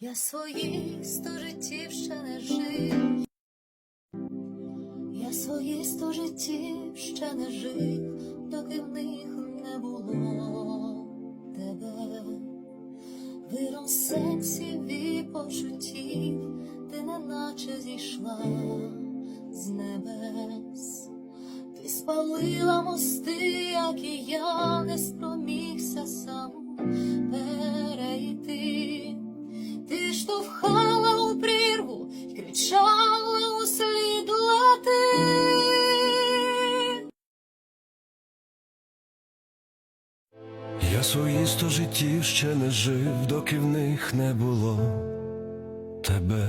Я свої сто життів ще не жив. Я свої сто життів ще не жив, доки в них не було тебе. Виром сенсів і почуттів, ти неначе зійшла з небес. Ти спалила мости, як і я не спромігся Я свої сто життів ще не жив, доки в них не було тебе.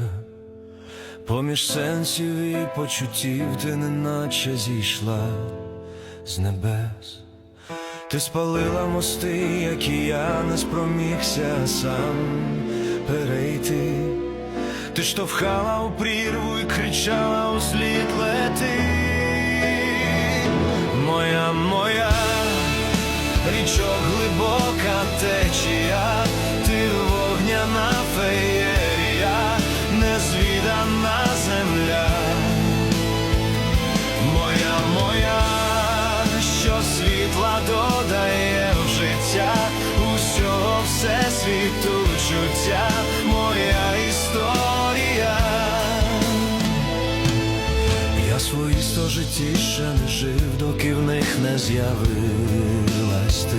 Поміж сенсів і почуттів ти неначе зійшла з небес. Ти спалила мости, які я не спромігся сам перейти. Ти штовхала у прірву і кричала у слід лети. Річок глибока течія, ти вогняна феєрія, незвідана земля. Моя, моя, що світла додає в життя, усього всесвіту чуття, моя історія. Я свої сто житті ще не жив, доки в них не з'явилась ти.